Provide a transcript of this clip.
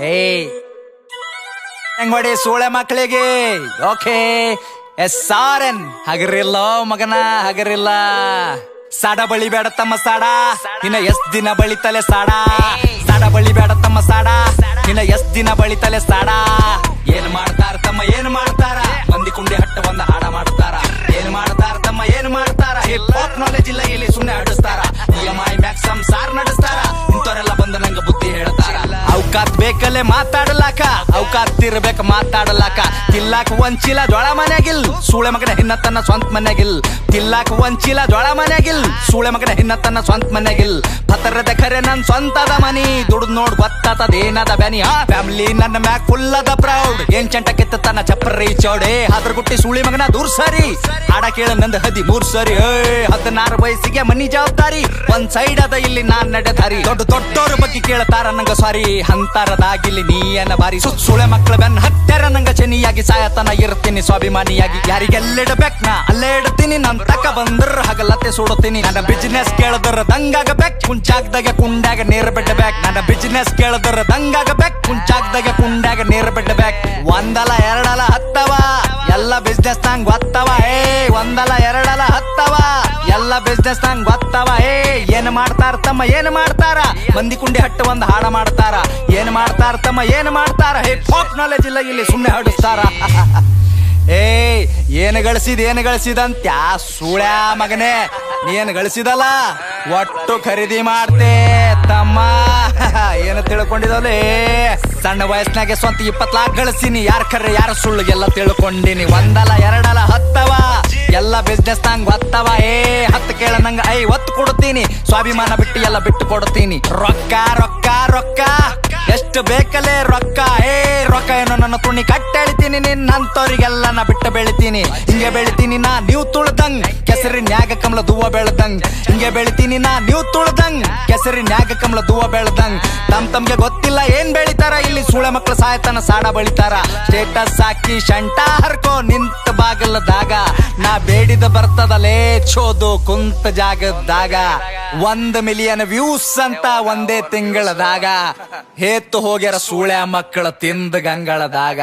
ಏಯ್. ಮಾಡಿ ಸೋಳೆ ಮಕ್ಕಳಿಗೆ? ಓಕೆ. ಎಸ್ ಆರ್ ಎನ್ ಹಗರಿಲ್ಲ, ಮಗನ, ಹಗರಿಲ್ಲ. ಸಾಡ ಬಳಿ ಬೇಡ ತಮ್ಮ ಸಾಡ. ಇನ್ನ ಎಷ್ಟ್ ದಿನ ಬಳಿತಲೆ ಸಾಡ. ಸಾಡ ಬಳಿ ಬೇಡ ತಮ್ಮ ಸಾಡ. ಇನ್ನ ಎಷ್ಟ್ ದಿನ ಬಳಿತಲೆ ಸಾಡ. ಏನ್ ಮಾಡ್ತಾರ ತಮ್ಮ, ಏನ್ ಮಾಡ್ತಾರ? ಮಂದಿ ಕುಂಡಿ ಹಟ್ಟ ಒಂದ ಹಾಡ ಮಾಡ್ತಾರ. ಏನ್ ಮಾಡ್ತಾರ ತಮ್ಮ, ಏನ್ ಮಾಡ್ತಾರ? ನಾಲೆಜ್ ಇಲ್ಲ, ಇಲ್ಲಿ ಸುಮ್ನೆ ಆಡಿಸ್ತಾರ ಅವಕಾತ್ ಬೇಕಲ್ಲೇ ಮಾತಾಡಲಾಕ? ಅವಕಾತ್ ಇರ್ಬೇಕ ಮಾತಾಡಲಾಕ. ತಿಲ್ಲಾಕ ಚೀಲ ಜೋಳ ಮನ್ಯಾಗಿಲ್ ಸೂಳೆ ಮಗನ ಹಿನ್ನ ತನ್ನ ಸ್ವಂತ ಮನ್ಯಾಗಿಲ್ ತಿಲ್ಲಾಕ ಚೀಲ ಜೋಳ ಮನೆಗಿಲ್. ಸೂಳೆ ಮಗನ ಹಿನ್ನ ತನ್ನ ಸ್ವಂತ ಮನೆಗಿಲ್. ಪತರದ ಖರೆ ನನ್ ಸ್ವಂತದ ಮನಿ. ದುಡ್ದು ನೋಡ್ ಗೊತ್ತಾತದ ಏನದ ಬ್ಯಾನಿ. ಆ ಫ್ಯಾಮಿಲಿ ನನ್ನ ಮ್ಯಾಕ್ ಫುಲ್ ಅದ ಪ್ರೌಡ್ ಏನ್ ಚಂಟ ಕಿತ್ತ ತನ್ನ ಚಪ್ಪರಿ ಚೌಡೆ ಅದ್ರ ಗುಟ್ಟಿ ಸೂಳಿ ಮಗನ ದೂರ್ ಸರಿ. ಹಾಡ ಕೇಳ ನಂದ ಹದಿ ಮೂರ್ ಸರಿ ಹದಿನಾರು ವಯಸ್ಸಿಗೆ ಮನಿ ಜವಾಬ್ದಾರಿ. ಒಂದ್ ಸೈಡ್ ಅದ ಇಲ್ಲಿ ನಾನ್ ನಡೆದಾರಿ. ದೊಡ್ಡ ದೊಡ್ಡೋರ ಬಗ್ಗೆ ಕೇಳತಾರ ನಂಗ ಸಾರಿ. ಹಂತಾರದಾಗಿಲ್ಲಿ ನೀ ಏನ ಬಾರಿ. ಸುಳೆ ಮಕ್ಳ ಬೆನ್ ಹತ್ತರ ನಂಗ ಚನಿಯಾಗಿ ಸಾಯತನ ಇರ್ತೀನಿ. ಸ್ವಾಭಿಮಾನಿಯಾಗಿ ಯಾರಿಗೆಲ್ಲಿಡಬೇಕ್ ನಾ? ಅಲ್ಲೇ ಇಡ್ತೀನಿ ನನ್ ತಕ ಬಂದ್ರ ಹಗಲತ್ತೆ ಸುಡುತ್ತೀನಿ ನನ್ನ ಬಿಸಿನೆಸ್ ದಂಗಾಗ ದಂಗಾಗಬೇಕ್ ಕುಂಚಾಗ್ದಾಗ ಕುಂಡಾಗ ನೇರ ಬಿಡ್ಬೇಕ್. ನನ್ನ ಬಿಸಿನೆಸ್ ದಂಗಾಗ ದಂಗಾಗಬೇಕ್ ಕುಂಚಾಗ್ದಾಗ ಕುಂಡಾಗ ನೇರ ಬಿಡ್ಬೇಕ್. ಒಂದಲ, ಎರಡಲ ಹತ್ತವ, ಎಲ್ಲ ಬಿಸ್ನೆಸ್ ನಂಗ್ ಗೊತ್ತವ ಏ, ಒಂದಲ, ಎರಡಲ ಹತ್ತವ, ಎಲ್ಲ ಬಿಸ್ನೆಸ್ ನಂಗ್ ಗೊತ್ತವ ಏ, ಏನ್ ಮಾಡ್ತಾರ ತಮ್ಮ, ಏನ್ ಮಾಡ್ತಾರ? ಮಂದಿ ಕುಂಡಿ ಹಟ್ಟು ಒಂದ್ ಹಾಡ ಮಾಡ್ತಾರ. ಏನ್ ಮಾಡ್ತಾರ ತಮ್ಮ, ಏನ್ ಮಾಡ್ತಾರ? ಹಿಪ್ ಹಾಪ್ ನಾಲೆಜ್ ಇಲ್ಲ, ಇಲ್ಲಿ ಸುಮ್ಮನೆ ಹಾಡಿಸ್ತಾರ ಏ ಏನ್ ಗಳಿಸಿದ, ಏನ್ ಗಳಿಸಿದಂತ ಸೂಳ್ಯಾ ಮಗನೇ, ನೀನು ಗಳಿಸಿದಲ್ಲ? ಒಟ್ಟು ಖರೀದಿ ಮಾಡ್ತೆ, ತಮ್ಮ. ಏನ ತಿಳ್ಕೊಂಡಿದಲೇ? ಸಣ್ಣ ವಯಸ್ಸಿನಾಗೆ ಸ್ವಂತ ಇಪ್ಪತ್ ಲಾಕ್ ಗಳಿಸಿನಿ ಯಾರ ಕರ್ರೆ, ಯಾರ ಸುಳ್ಳು ಎಲ್ಲ ತಿಳ್ಕೊಂಡಿನಿ. ಒಂದಲ್ಲ, ಎರಡಲ್ಲ, ಹತ್ತವ. ಎಲ್ಲ ಬಿಸ್ನೆಸ್ ನಂಗ್ ಗೊತ್ತವ ಏ, ಹತ್ತು ಕೇಳ ನಂಗ, ಐ, ಒತ್ತು ಕೊಡ್ತೀನಿ ಸ್ವಾಭಿಮಾನ ಬಿಟ್ಟು ಎಲ್ಲ ಬಿಟ್ಟು ಕೊಡ್ತೀನಿ ರೊಕ್ಕ ರೊಕ್ಕ ರೊಕ್ಕ. ಎಷ್ಟು ಬೇಕಲೇ ರೊಕ್ಕ? ಏ, ರೊಕ್ಕ ಏನೋ ನನ್ನ ತುಣಿ ಕಟ್ಟೆಳಿತೀನಿ ನಿನ್ನಂತವ್ರಿಗೆಲ್ಲ ನಾ ಬಿಟ್ಟ ಬೆಳಿತೀನಿ. ಹಿಂಗೆ ಬೆಳಿತೀನಿ ನಾ, ನೀವು ತುಳ್ದಂಗ್ ಕೆಸರಿನ್ಯಾಗ ಕಮಲ ದೂವ ಬೆಳ್ದಂಗ್. ಹಿಂಗೆ ಬೆಳಿತೀನಿ ನಾ, ನೀವು ತುಳ್ದಂಗ್ ಕೆಸರಿನ್ಯಾಗ ಕಮಲ ದೂವ ಬೆಳ್ದಂಗ್. ತಮ್ ತಮ್ಗೆ ಗೊತ್ತಿಲ್ಲ ಏನ್ ಬೆಳಿತಾರ, ಇಲ್ಲಿ ಸೂಳೆ ಮಕ್ಳು ಸಾಯತನ ಸಾಡ ಬಳಿತಾರ. ಸ್ಟೇಟಸ್ ಹಾಕಿ ಶಂಟ ಹರ್ಕೋ ನಿಂತ ಬಾಗಲದಾಗ. ನಾ ಬೇಡಿದ ಬರ್ತದಲೇ ಚೋದು ಕುಂತ ಜಾಗದಾಗ. ಒಂದ್ ಮಿಲಿಯನ್ ವ್ಯೂಸ್ ಅಂತ ಒಂದೇ ತಿಂಗಳದಾಗ. ಹೇತ್ತು ಹೋಗ್ಯಾರ ಸೂಳೆ ಮಕ್ಕಳ ತಿಂದ ಗಂಗಳದಾಗ.